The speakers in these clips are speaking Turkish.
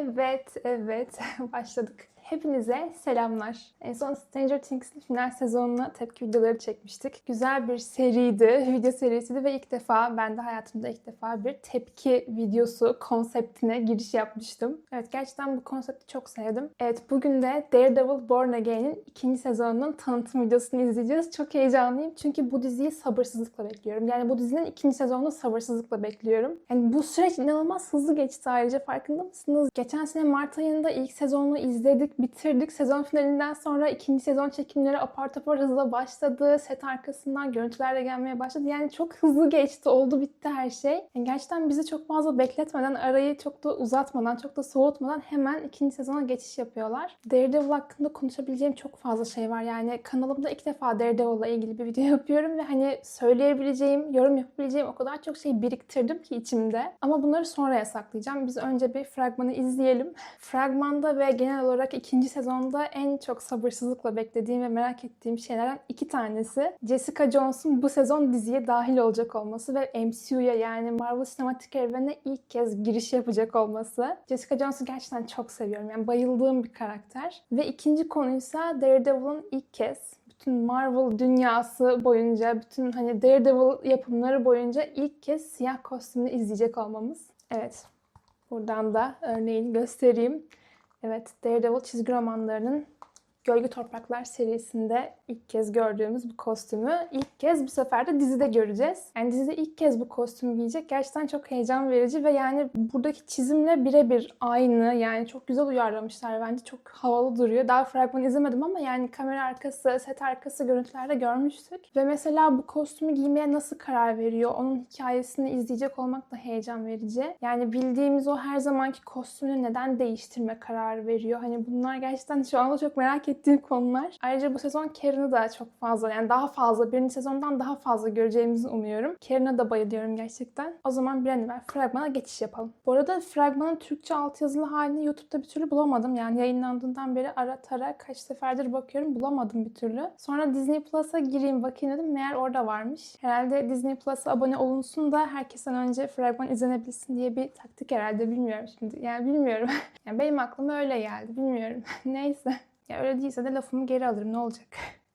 Evet, evet. Başladık. Hepinize selamlar. En son Stranger Things'in final sezonuna tepki videoları çekmiştik. Güzel bir seriydi, video serisiydi ve ilk defa, ben de hayatımda ilk defa bir tepki videosu konseptine giriş yapmıştım. Evet, gerçekten bu konsepti çok sevdim. Evet, bugün de Daredevil Born Again'in ikinci sezonunun tanıtım videosunu izleyeceğiz. Çok heyecanlıyım çünkü bu diziyi sabırsızlıkla bekliyorum. Yani bu dizinin ikinci sezonunu sabırsızlıkla bekliyorum. Yani bu süreç inanılmaz hızlı geçti ayrıca farkında mısınız? Geçen sene Mart ayında ilk sezonu izledik, bitirdik. Sezon finalinden sonra ikinci sezon çekimleri apar topar hızla başladı. Set arkasından görüntüler de gelmeye başladı. Yani çok hızlı geçti, oldu bitti her şey. Yani gerçekten bizi çok fazla bekletmeden, arayı çok da uzatmadan, çok da soğutmadan hemen ikinci sezona geçiş yapıyorlar. Daredevil hakkında konuşabileceğim çok fazla şey var. Yani kanalımda ilk defa Daredevil'la ilgili bir video yapıyorum ve hani söyleyebileceğim, yorum yapabileceğim o kadar çok şey biriktirdim ki içimde. Ama bunları sonraya saklayacağım. Biz önce bir fragmanı izleyelim. Fragmanda ve genel olarak ikinci sezonda en çok sabırsızlıkla beklediğim ve merak ettiğim şeylerden iki tanesi Jessica Jones'un bu sezon diziye dahil olacak olması ve MCU'ya yani Marvel Sinematik Evrene ilk kez giriş yapacak olması. Jessica Jones'u gerçekten çok seviyorum. Yani bayıldığım bir karakter. Ve ikinci konuysa Daredevil'ın ilk kez bütün Marvel dünyası boyunca, bütün hani Daredevil yapımları boyunca ilk kez siyah kostümünü izleyecek olmamız. Evet. Buradan da örneğini göstereyim. Evet, Daredevil çizgi romanlarının Gölge Topraklar serisinde ilk kez gördüğümüz bu kostümü ilk kez bu sefer de dizide göreceğiz. Yani dizide ilk kez bu kostümü giyecek. Gerçekten çok heyecan verici ve yani buradaki çizimle birebir aynı. Yani çok güzel uyarlamışlar bence. Çok havalı duruyor. Daha fragman izlemedim ama yani kamera arkası, set arkası görüntülerde görmüştük. Ve mesela bu kostümü giymeye nasıl karar veriyor? Onun hikayesini izleyecek olmak da heyecan verici. Yani bildiğimiz o her zamanki kostümünü neden değiştirme kararı veriyor? Hani bunlar gerçekten şu anda çok merak ettiğim konular. Ayrıca bu sezon Karen'ı da çok fazla yani daha fazla birinci sezondan daha fazla göreceğimizi umuyorum. Karen'a da bayılıyorum gerçekten. O zaman bir an evvel fragmana geçiş yapalım. Bu arada fragmanın Türkçe altyazılı halini YouTube'da bir türlü bulamadım. Yani yayınlandığından beri ara tara kaç seferdir bakıyorum bulamadım bir türlü. Sonra Disney Plus'a gireyim bakayım dedim. Meğer orada varmış. Herhalde Disney Plus'a abone olunsun da herkesten önce fragman izlenebilsin diye bir taktik herhalde bilmiyorum şimdi. Yani bilmiyorum. yani benim aklıma öyle geldi. Bilmiyorum. Neyse. Ya öyle değilse de lafımı geri alırım ne olacak?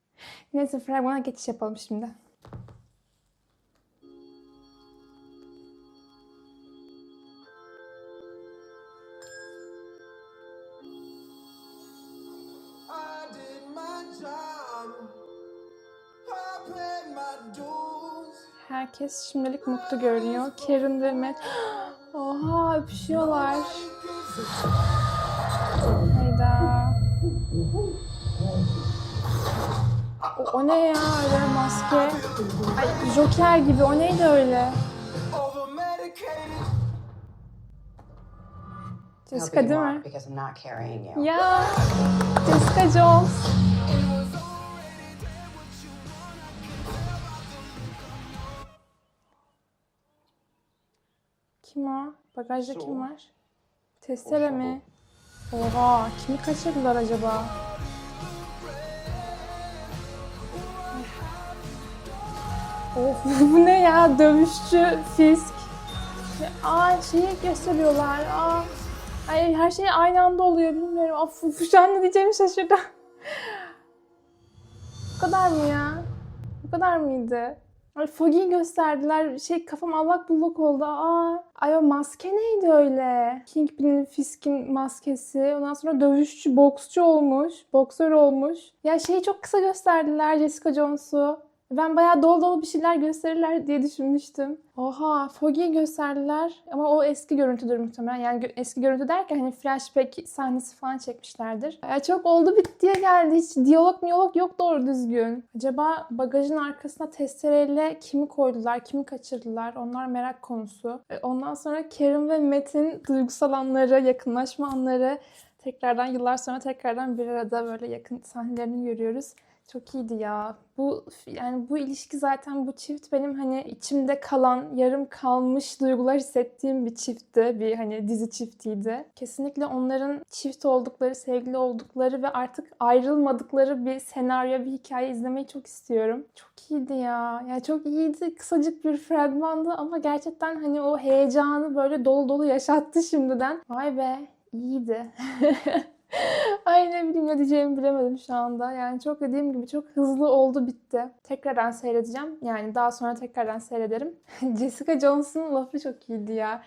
Neyse fragmana geçiş yapalım şimdi. Herkes şimdilik mutlu görünüyor. Karen ve Matt. Oha öpüşüyorlar. O, o ne ya öyle maske? Ay Joker gibi o neydi öyle? Jessica değil mi? Ya Jessica Jones. Kim o? Bagajda kim var? Testere mi? Oha kimi kaçırdılar acaba? Of bu ne ya dövüşçü fisk. Aa şeyi gösteriyorlar. Aa. Ay, her şey aynı anda oluyor bilmiyorum. Of, şu an ne diyeceğimi şaşırdım. Bu kadar mı ya? Bu kadar mıydı? Foggy'yi gösterdiler. Şey kafam allak bullak oldu. Aa, ay o maske neydi öyle? Kingpin'in Fisk'in maskesi. Ondan sonra dövüşçü, boksçu olmuş. Boksör olmuş. Ya şeyi çok kısa gösterdiler Jessica Jones'u. Ben bayağı dolu dolu bir şeyler gösterirler diye düşünmüştüm. Oha, Foggy'yi gösterdiler ama o eski görüntüdür muhtemelen. Yani gö- eski görüntü derken hani flashback sahnesi falan çekmişlerdir. Ya çok oldu bittiye geldi. Hiç diyalog miyolog yok doğru düzgün. Acaba bagajın arkasına testereyle kimi koydular, kimi kaçırdılar? Onlar merak konusu. E, Ondan sonra Karen ve Matt'in duygusal anları, yakınlaşma anları tekrardan yıllar sonra tekrardan bir arada böyle yakın sahnelerini görüyoruz. Çok iyiydi ya. Bu yani bu ilişki zaten bu çift benim hani içimde kalan, yarım kalmış duygular hissettiğim bir çiftti. Bir hani dizi çiftiydi. Kesinlikle onların çift oldukları, sevgili oldukları ve artık ayrılmadıkları bir senaryo, bir hikaye izlemeyi çok istiyorum. Çok iyiydi ya. Ya çok iyiydi. Kısacık bir fragmandı ama gerçekten hani o heyecanı böyle dolu dolu yaşattı şimdiden. Vay be. iyiydi. Ay ne bileyim ne diyeceğimi bilemedim şu anda. Yani çok dediğim gibi çok hızlı oldu bitti. Tekrardan seyredeceğim. Yani daha sonra tekrardan seyrederim. Jessica Jones'un lafı çok iyiydi ya.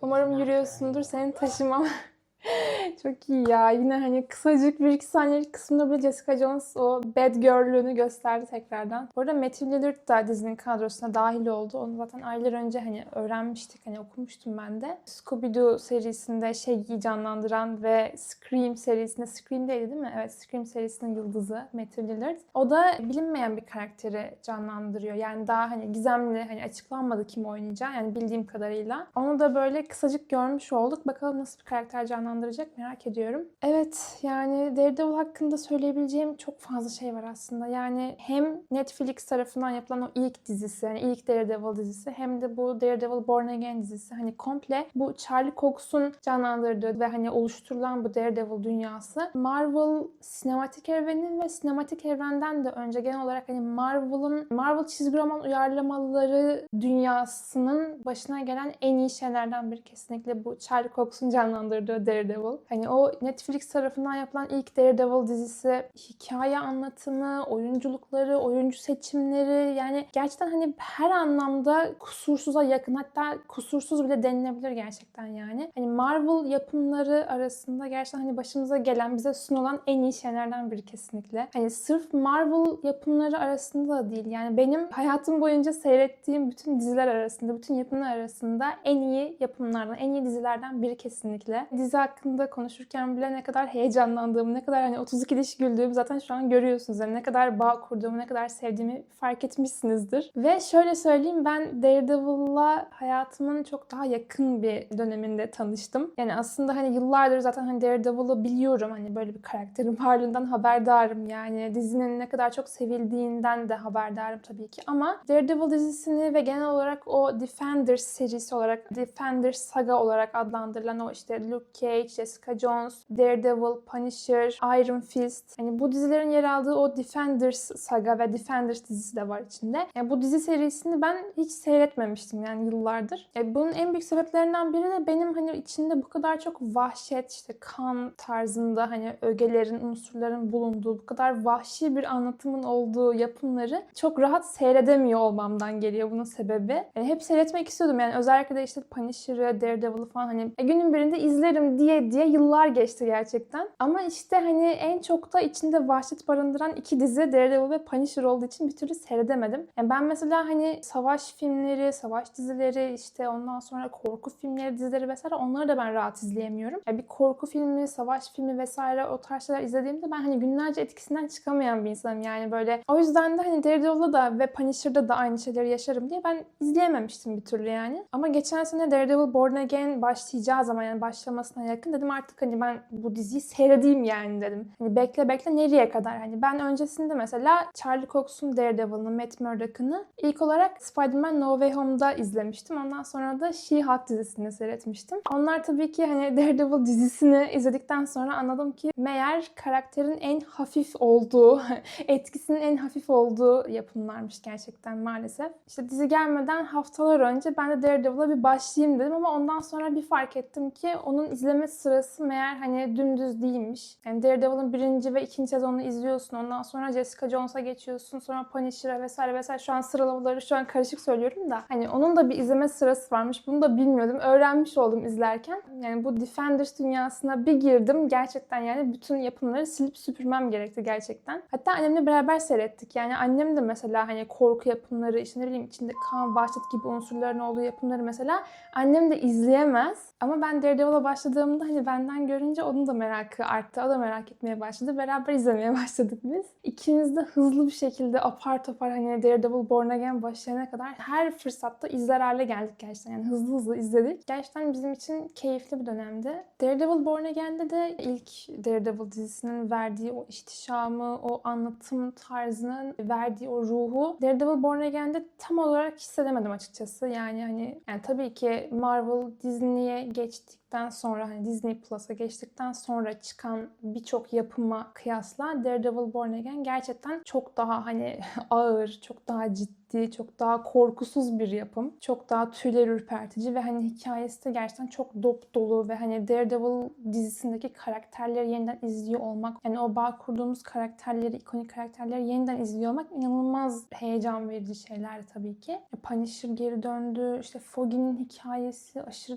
Umarım yürüyorsundur. Seni taşımam. Çok iyi ya. Yine hani kısacık bir iki saniyelik kısmında bile Jessica Jones o bad girl'lüğünü gösterdi tekrardan. Bu arada Matthew Lillard da dizinin kadrosuna dahil oldu. Onu zaten aylar önce hani öğrenmiştik. Hani okumuştum ben de. Scooby-Doo serisinde Shaggy'yi canlandıran ve Scream serisinde Scream'deydi değil mi? Evet Scream serisinin yıldızı Matthew Lillard. O da bilinmeyen bir karakteri canlandırıyor. Yani daha hani gizemli hani açıklanmadı kim oynayacağı. Yani bildiğim kadarıyla. Onu da böyle kısacık görmüş olduk. Bakalım nasıl bir karakter canlandıracak merak ediyorum. Evet yani Daredevil hakkında söyleyebileceğim çok fazla şey var aslında. Yani hem Netflix tarafından yapılan o ilk dizisi, yani ilk Daredevil dizisi hem de bu Daredevil Born Again dizisi hani komple bu Charlie Cox'un canlandırdığı ve hani oluşturulan bu Daredevil dünyası Marvel sinematik evrenin ve sinematik evrenden de önce genel olarak hani Marvel'ın Marvel çizgi roman uyarlamaları dünyasının başına gelen en iyi şeylerden biri kesinlikle bu Charlie Cox'un canlandırdığı Daredevil. Hani o Netflix tarafından yapılan ilk Daredevil dizisi hikaye anlatımı, oyunculukları, oyuncu seçimleri yani gerçekten hani her anlamda kusursuza yakın hatta kusursuz bile denilebilir gerçekten yani. Hani Marvel yapımları arasında gerçekten hani başımıza gelen bize sunulan en iyi şeylerden biri kesinlikle. Hani sırf Marvel yapımları arasında da değil yani benim hayatım boyunca seyrettiğim bütün diziler arasında, bütün yapımlar arasında en iyi yapımlardan, en iyi dizilerden biri kesinlikle. Dizi hakkında konuşurken bile ne kadar heyecanlandığımı, ne kadar hani 32 diş güldüğümü zaten şu an görüyorsunuz. Yani ne kadar bağ kurduğumu, ne kadar sevdiğimi fark etmişsinizdir. Ve şöyle söyleyeyim ben Daredevil'la hayatımın çok daha yakın bir döneminde tanıştım. Yani aslında hani yıllardır zaten hani Daredevil'ı biliyorum. Hani böyle bir karakterin varlığından haberdarım. Yani dizinin ne kadar çok sevildiğinden de haberdarım tabii ki. Ama Daredevil dizisini ve genel olarak o Defenders serisi olarak, Defenders saga olarak adlandırılan o işte Luke Jessica Jones, Daredevil, Punisher, Iron Fist. Hani bu dizilerin yer aldığı o Defenders saga ve Defenders dizisi de var içinde. Yani bu dizi serisini ben hiç seyretmemiştim yani yıllardır. E bunun en büyük sebeplerinden biri de benim hani içinde bu kadar çok vahşet, işte kan tarzında hani ögelerin, unsurların bulunduğu, bu kadar vahşi bir anlatımın olduğu yapımları çok rahat seyredemiyor olmamdan geliyor bunun sebebi. Yani hep seyretmek istiyordum yani özellikle de işte Punisher'ı, Daredevil'ı falan hani e, günün birinde izlerim diye diye yıllar geçti gerçekten. Ama işte hani en çok da içinde vahşet barındıran iki dizi Daredevil ve Punisher olduğu için bir türlü seyredemedim. Yani ben mesela hani savaş filmleri, savaş dizileri işte ondan sonra korku filmleri, dizileri vesaire onları da ben rahat izleyemiyorum. Yani bir korku filmi, savaş filmi vesaire o tarz şeyler izlediğimde ben hani günlerce etkisinden çıkamayan bir insanım. Yani böyle o yüzden de hani Daredevil'da da ve Punisher'da da aynı şeyleri yaşarım diye ben izleyememiştim bir türlü yani. Ama geçen sene Daredevil Born Again başlayacağı zaman yani başlamasına yakın dedim artık hani ben bu diziyi seyredeyim yani dedim. Hani bekle bekle nereye kadar? Hani ben öncesinde mesela Charlie Cox'un Daredevil'ını, Matt Murdock'ını ilk olarak Spider-Man No Way Home'da izlemiştim. Ondan sonra da She-Hulk dizisini seyretmiştim. Onlar tabii ki hani Daredevil dizisini izledikten sonra anladım ki meğer karakterin en hafif olduğu, etkisinin en hafif olduğu yapımlarmış gerçekten maalesef. İşte dizi gelmeden haftalar önce ben de Daredevil'a bir başlayayım dedim ama ondan sonra bir fark ettim ki onun izleme sırası meğer hani dümdüz değilmiş. Yani Daredevil'ın birinci ve ikinci sezonunu izliyorsun. Ondan sonra Jessica Jones'a geçiyorsun. Sonra Punisher'a vesaire vesaire. Şu an sıralamaları şu an karışık söylüyorum da. Hani onun da bir izleme sırası varmış. Bunu da bilmiyordum. Öğrenmiş oldum izlerken. Yani bu Defenders dünyasına bir girdim. Gerçekten yani bütün yapımları silip süpürmem gerekti gerçekten. Hatta annemle beraber seyrettik. Yani annem de mesela hani korku yapımları, işte ne bileyim içinde kan, vahşet gibi unsurların olduğu yapımları mesela annem de izleyemez. Ama ben Daredevil'a başladığımda hani benden görünce onun da merakı arttı. O da merak etmeye başladı. Beraber izlemeye başladık biz. İkimiz de hızlı bir şekilde apar topar hani Daredevil Born Again başlayana kadar her fırsatta izler hale geldik gerçekten. Yani hızlı hızlı izledik. Gerçekten bizim için keyifli bir dönemdi. Daredevil Born Again'de de ilk Daredevil dizisinin verdiği o ihtişamı, o anlatım tarzının verdiği o ruhu Daredevil Born Again'de tam olarak hissedemedim açıkçası. Yani hani yani tabii ki Marvel Disney'e geçtikten geçtikten sonra hani Disney Plus'a geçtikten sonra çıkan birçok yapıma kıyasla Daredevil Born Again gerçekten çok daha hani ağır, çok daha ciddi, çok daha korkusuz bir yapım. Çok daha tüyler ürpertici ve hani hikayesi de gerçekten çok dop dolu ve hani Daredevil dizisindeki karakterleri yeniden izliyor olmak, yani o bağ kurduğumuz karakterleri, ikonik karakterleri yeniden izliyor olmak inanılmaz heyecan verici şeyler tabii ki. Punisher geri döndü, işte Foggy'nin hikayesi aşırı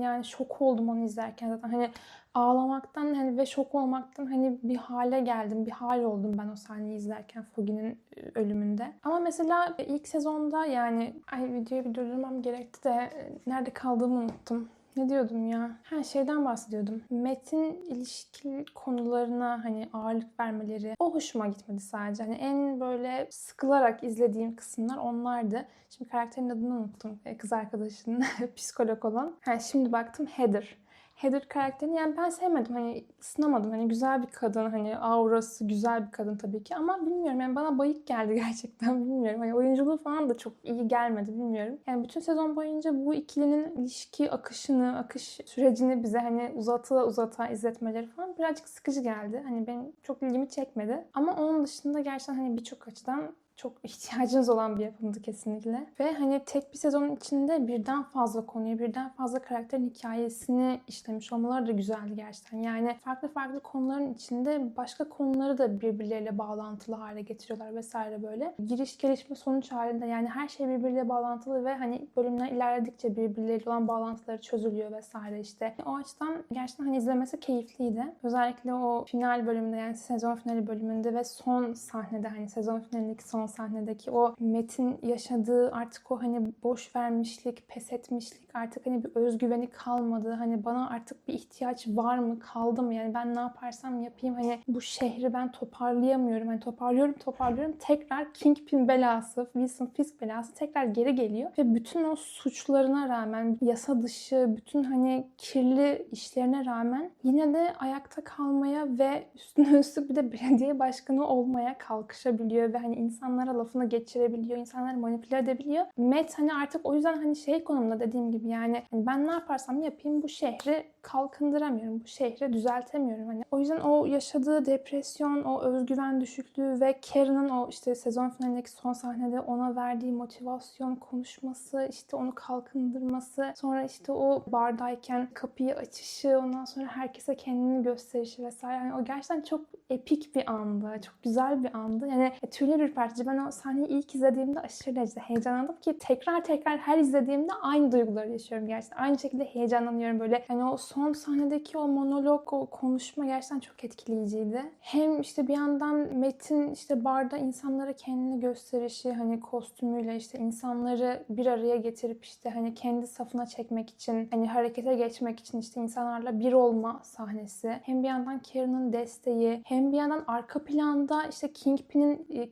Yani şok oldum onu izlerken zaten. Hani ağlamaktan hani ve şok olmaktan hani bir hale geldim. Bir hal oldum ben o sahneyi izlerken Foggy'nin e, ölümünde. Ama mesela ilk sezonda yani ay videoyu bir durdurmam gerekti de e, nerede kaldığımı unuttum. Ne diyordum ya? Her şeyden bahsediyordum. Metin ilişki konularına hani ağırlık vermeleri o hoşuma gitmedi sadece. Hani en böyle sıkılarak izlediğim kısımlar onlardı. Şimdi karakterin adını unuttum. E, Kız arkadaşının psikolog olan. Ha, şimdi baktım Heather. Heather karakterini yani ben sevmedim hani ısınamadım hani güzel bir kadın hani aurası güzel bir kadın tabii ki ama bilmiyorum yani bana bayık geldi gerçekten bilmiyorum hani oyunculuğu falan da çok iyi gelmedi bilmiyorum. Yani bütün sezon boyunca bu ikilinin ilişki akışını akış sürecini bize hani uzata uzata izletmeleri falan birazcık sıkıcı geldi. Hani benim çok ilgimi çekmedi ama onun dışında gerçekten hani birçok açıdan çok ihtiyacınız olan bir yapımdı kesinlikle. Ve hani tek bir sezonun içinde birden fazla konuyu, birden fazla karakterin hikayesini işlemiş olmaları da güzeldi gerçekten. Yani farklı farklı konuların içinde başka konuları da birbirleriyle bağlantılı hale getiriyorlar vesaire böyle. Giriş gelişme sonuç halinde yani her şey birbiriyle bağlantılı ve hani bölümler ilerledikçe birbirleriyle olan bağlantıları çözülüyor vesaire işte. O açıdan gerçekten hani izlemesi keyifliydi. Özellikle o final bölümünde yani sezon finali bölümünde ve son sahnede hani sezon finalindeki son sahnedeki o Metin yaşadığı artık o hani boş vermişlik, pes etmişlik, artık hani bir özgüveni kalmadı. Hani bana artık bir ihtiyaç var mı, kaldı mı? Yani ben ne yaparsam yapayım hani bu şehri ben toparlayamıyorum. Hani toparlıyorum, toparlıyorum. Tekrar Kingpin belası, Wilson Fisk belası tekrar geri geliyor. Ve bütün o suçlarına rağmen, yasa dışı, bütün hani kirli işlerine rağmen yine de ayakta kalmaya ve üstüne üstlük bir de belediye başkanı olmaya kalkışabiliyor ve hani insanlara lafını geçirebiliyor, insanları manipüle edebiliyor. Matt hani artık o yüzden hani şey konumda dediğim gibi yani hani ben ne yaparsam yapayım bu şehri kalkındıramıyorum. Bu şehri düzeltemiyorum. Hani o yüzden o yaşadığı depresyon, o özgüven düşüklüğü ve Karen'ın o işte sezon finalindeki son sahnede ona verdiği motivasyon konuşması, işte onu kalkındırması, sonra işte o bardayken kapıyı açışı, ondan sonra herkese kendini gösterişi vesaire. Yani o gerçekten çok epik bir andı. Çok güzel bir andı. Yani e, tüyler ürpertici. Ben o sahneyi ilk izlediğimde aşırı derecede heyecanlandım ki tekrar tekrar her izlediğimde aynı duyguları yaşıyorum gerçekten. Aynı şekilde heyecanlanıyorum böyle. Yani o son sahnedeki o monolog, o konuşma gerçekten çok etkileyiciydi. Hem işte bir yandan Metin işte barda insanlara kendini gösterişi hani kostümüyle işte insanları bir araya getirip işte hani kendi safına çekmek için hani harekete geçmek için işte insanlarla bir olma sahnesi. Hem bir yandan Karen'ın desteği hem bir yandan arka planda işte Kingpin'in e,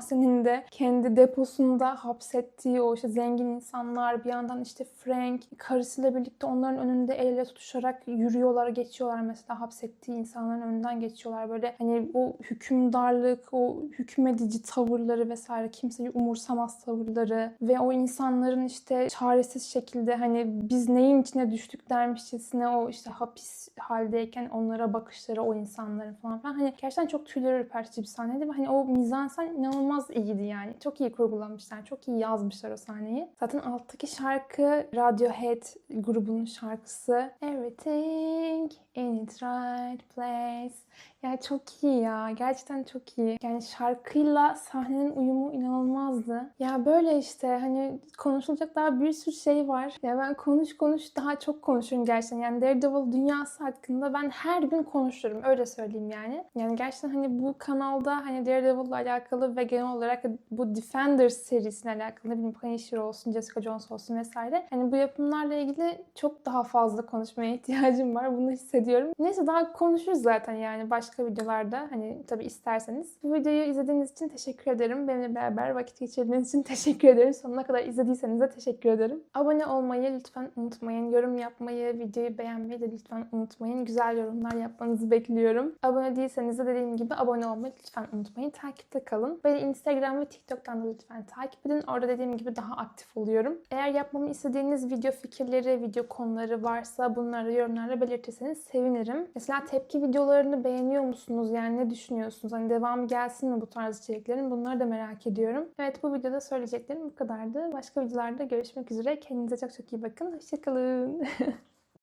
kendi mahzeninde, kendi deposunda hapsettiği o işte zengin insanlar bir yandan işte Frank karısıyla birlikte onların önünde el ele tutuşarak yürüyorlar, geçiyorlar mesela hapsettiği insanların önünden geçiyorlar. Böyle hani o hükümdarlık, o hükmedici tavırları vesaire kimseyi umursamaz tavırları ve o insanların işte çaresiz şekilde hani biz neyin içine düştük dermişçesine o işte hapis haldeyken onlara bakışları o insanların falan filan. Hani gerçekten çok tüyleri ürpertici bir sahneydi ve hani o mizansen inanılmaz iyiydi yani. Çok iyi kurgulamışlar, çok iyi yazmışlar o sahneyi. Zaten alttaki şarkı Radiohead grubunun şarkısı Everything in its right place. Yani çok iyi ya. Gerçekten çok iyi. Yani şarkıyla sahnenin uyumu inanılmazdı. Ya böyle işte hani konuşulacak daha bir sürü şey var. Ya ben konuş konuş daha çok konuşurum gerçekten. Yani Daredevil dünyası hakkında ben her gün konuşurum. Öyle söyleyeyim yani. Yani gerçekten hani bu kanalda hani Daredevil'la alakalı ve genel olarak bu Defenders serisine alakalı bileyim Punisher olsun, Jessica Jones olsun vesaire. Hani bu yapımlarla ilgili çok daha fazla konuşmaya ihtiyacım var. Bunu hissediyorum. Neyse daha konuşuruz zaten yani. Başka başka videolarda hani tabii isterseniz. Bu videoyu izlediğiniz için teşekkür ederim. Benimle beraber vakit geçirdiğiniz için teşekkür ederim. Sonuna kadar izlediyseniz de teşekkür ederim. Abone olmayı lütfen unutmayın. Yorum yapmayı, videoyu beğenmeyi de lütfen unutmayın. Güzel yorumlar yapmanızı bekliyorum. Abone değilseniz de dediğim gibi abone olmayı lütfen unutmayın. Takipte kalın. Beni Instagram ve TikTok'tan da lütfen takip edin. Orada dediğim gibi daha aktif oluyorum. Eğer yapmamı istediğiniz video fikirleri, video konuları varsa bunları yorumlarda belirtirseniz sevinirim. Mesela tepki videolarını beğeniyor musunuz? Yani ne düşünüyorsunuz? Hani devam gelsin mi bu tarz içeriklerin? Bunları da merak ediyorum. Evet bu videoda söyleyeceklerim bu kadardı. Başka videolarda görüşmek üzere. Kendinize çok çok iyi bakın. Hoşçakalın.